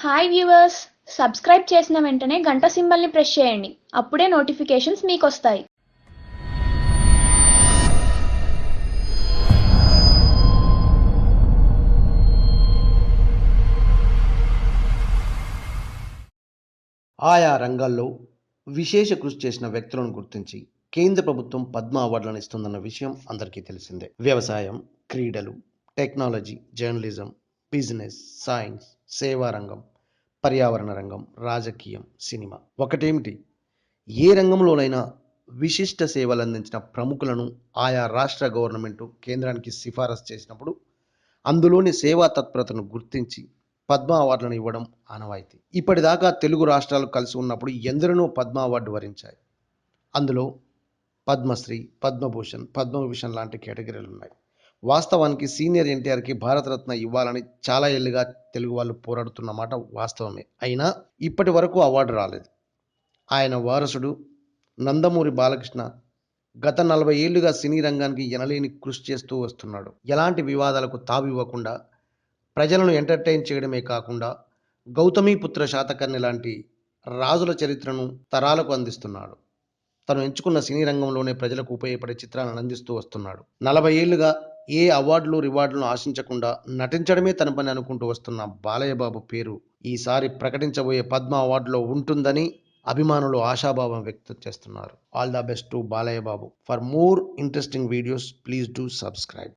Hi viewers subscribe చేసిన వెంటనే గంట సింబల్ని ప్రెస్ చేయండి. అప్పుడే నోటిఫికేషన్స్ మీకు వస్తాయి ఆయా రంగాల్లో విశేష కృషి చేసిన వ్యక్తులను గుర్తించి కేంద్ర ప్రభుత్వం పద్మ అవార్డులను ఇస్తుందన్న విషయం అందరికీ తెలిసిందే. వ్యవసాయం క్రీడలు టెక్నాలజీ జర్నలిజం బిజినెస్ సైన్స్ సేవా రంగం పర్యావరణ రంగం రాజకీయం సినిమా. ఒకటేమిటి? ఏ రంగంలోనైనా విశిష్ట సేవలు అందించిన ప్రముఖులను ఆయా రాష్ట్ర గవర్నమెంటు కేంద్రానికి సిఫారసు చేసినప్పుడు అందులోని సేవా తత్పరతను గుర్తించి పద్మ అవార్డులను ఇవ్వడం ఆనవాయితీ. ఇప్పటిదాకా తెలుగు రాష్ట్రాలు కలిసి ఉన్నప్పుడు ఎందరినో పద్మ అవార్డు వరించాయి. అందులో పద్మశ్రీ పద్మభూషణ్ పద్మభూషణ్ లాంటి కేటగిరీలు ఉన్నాయి వాస్తవానికి సీనియర్ ఎన్టీఆర్కి భారతరత్న ఇవ్వాలని చాలా ఏళ్ళుగా తెలుగు వాళ్ళు పోరాడుతున్న మాట వాస్తవమే. అయినా ఇప్పటి వరకు అవార్డు రాలేదు. ఆయన వారసుడు నందమూరి బాలకృష్ణ గత నలభై ఏళ్ళుగా సినీ రంగానికి ఎనలేని కృషి చేస్తూ వస్తున్నాడు. ఎలాంటి వివాదాలకు తావివ్వకుండా ప్రజలను ఎంటర్టైన్ చేయడమే కాకుండా గౌతమీపుత్ర శాతకర్ణి లాంటి రాజుల చరిత్రను తరాలకు అందిస్తున్నాడు. తను ఎంచుకున్న సినీ రంగంలోనే ప్రజలకు ఉపయోగపడే చిత్రాలను అందిస్తూ వస్తున్నాడు. నలభై ఏళ్ళుగా ఏ అవార్డులు రివార్డులను ఆశించకుండా నటించడమే తన పని అనుకుంటూ వస్తున్న బాలయ్యబాబు పేరు ఈసారి ప్రకటించబోయే పద్మ అవార్డులో ఉంటుందని అభిమానులు ఆశాభావం వ్యక్తం చేస్తున్నారు. All the best to Balayya Babu for more interesting videos please do subscribe.